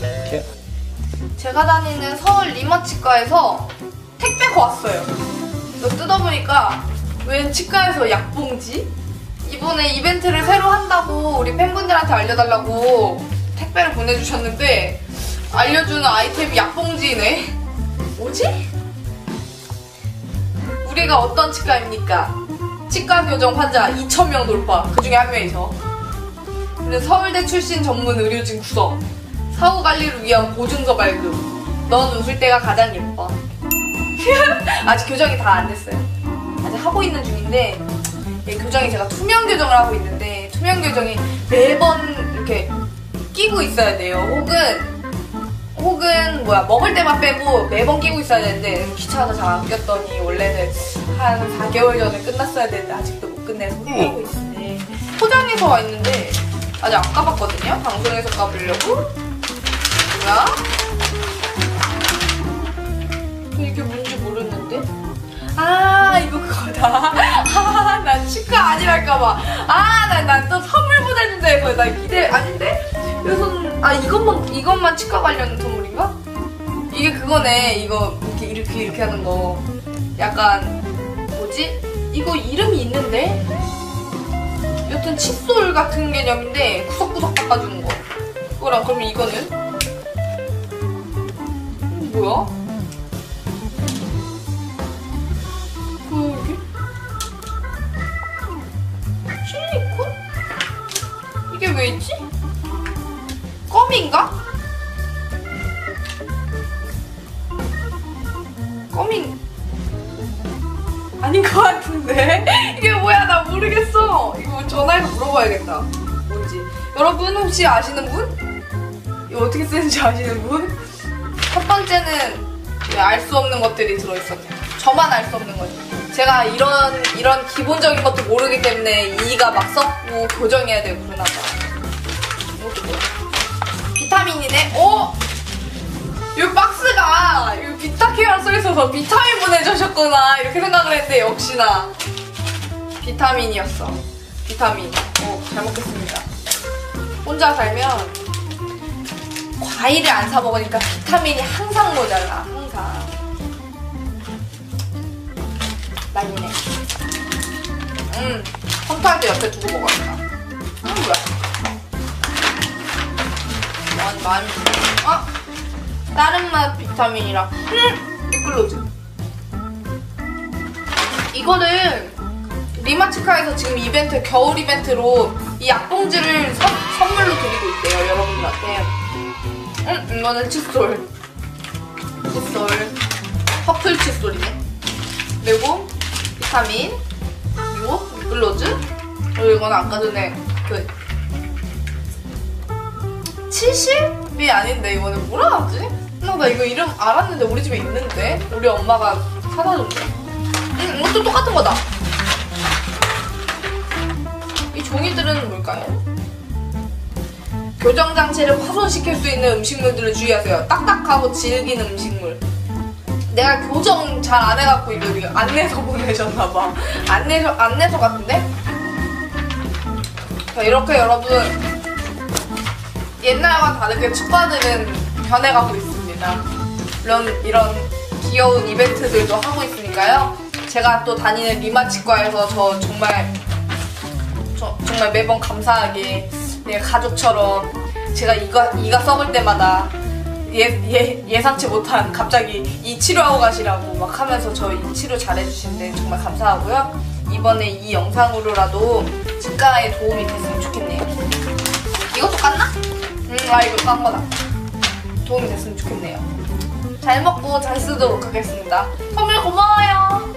이렇게 제가 다니는 서울 리머치과에서 택배가 왔어요. 이거 뜯어보니까 웬 치과에서 약봉지? 이번에 이벤트를 새로 한다고 우리 팬분들한테 알려달라고 택배를 보내주셨는데 알려주는 아이템이 약봉지네? 뭐지? 우리가 어떤 치과입니까? 치과 교정 환자 2,000명 돌파. 그 중에 한 명이죠. 근데 서울대 출신 전문 의료진 구성. 사후 관리를 위한 보증서 발급. 넌 웃을 때가 가장 예뻐. 아직 교정이 다 안 됐어요. 아직 하고 있는 중인데 이 교정이 제가 투명 교정을 하고 있는데 투명 교정이 매번 이렇게 끼고 있어야 돼요. 혹은 혹은 뭐야 먹을 때만 빼고 매번 끼고 있어야 되는데 귀찮아서 잘 안 꼈더니 원래는 한 4개월 전에 끝났어야 되는데 아직도 못 끝내서 후회하고 있는데 포장해서 와 있는데 아직 안 까봤거든요. 방송에서 까보려고. 뭐야? 이게 뭔지 모르는데? 아 이거 그거다. 아, 난 치과 아니랄까봐. 아, 난또 선물 보내준다 해서 나 기대 아닌데? 여기서는 아 이것만 이것만 치과 관련 선물인가? 이게 그거네. 이거 이렇게 이렇게 이렇게 하는 거. 약간 뭐지? 이거 이름이 있는데? 여튼 칫솔 같은 개념인데 구석구석 닦아주는 거. 그거랑 그러면 이거는 뭐야? 그게 실리콘? 이게 왜 있지? 껌인가? 껌인 아닌 것 같은데 이게 뭐야 나 모르겠어 이거 전화해서 물어봐야겠다 뭔지 여러분 혹시 아시는 분? 이거 어떻게 쓰는지 아시는 분? 첫 번째는 알 수 없는 것들이 들어있었네요 저만 알 수 없는 거죠 제가 이런 이런 기본적인 것도 모르기 때문에 이가 막 썩고 교정해야 되고 그러나 봐. 비타민이네? 오! 이 박스가 이 비타케어라 써있어서 비타민 보내주셨구나. 이렇게 생각을 했는데 역시나 비타민이었어. 비타민. 오잘 먹겠습니다. 혼자 살면 과일을 안 사 먹으니까 비타민이 항상 모자라 항상. 난이네. 음 컴퓨터 옆에 두고 먹어야겠다. 음 뭐야. 많이 많이 아 다른 맛 비타민이랑 음 리클로즈. 이거는 리마치카에서 지금 이벤트 겨울 이벤트로 이 약봉지를 선, 선물로 드리고 있대요 여러분들한테 음 이거는 칫솔. 칫솔. 퍼플 칫솔이네. 그리고 비타민 그리고 리클로즈. 그리고 이건 아까 전에 그 70이 아닌데 이거는 뭐라 하지? 나, 나 이거 이름 알았는데 우리 집에 있는데 우리 엄마가 사다 줬는데 음, 이것도 똑같은 거다. 이 종이들은 뭘까요? 교정 장치를 파손시킬 수 있는 음식물들을 주의하세요 딱딱하고 질긴 음식물 내가 교정 잘 안 해갖고 이거 안내서 보내셨나봐 안내서 안내서 같은데? 자 이렇게 여러분 옛날과 다르게 축구들은 변해가고 있습니다. 물론 이런 귀여운 이벤트들도 하고 있으니까요. 제가 또 다니는 리마 치과에서 저 정말 저 정말 매번 감사하게 내 가족처럼 제가 이가 이가 썩을 때마다 예, 예, 예상치 못한 갑자기 이 치료하고 가시라고 막 하면서 저이 치료 잘해주시는데 정말 감사하고요. 이번에 이 영상으로라도 치과에 도움이 됐으면 좋겠네요. 이것도 깠나? 음, 아 이거 깐 거다. 도움이 됐으면 좋겠네요. 잘 먹고 잘 쓰도록 하겠습니다. 선물 고마워요.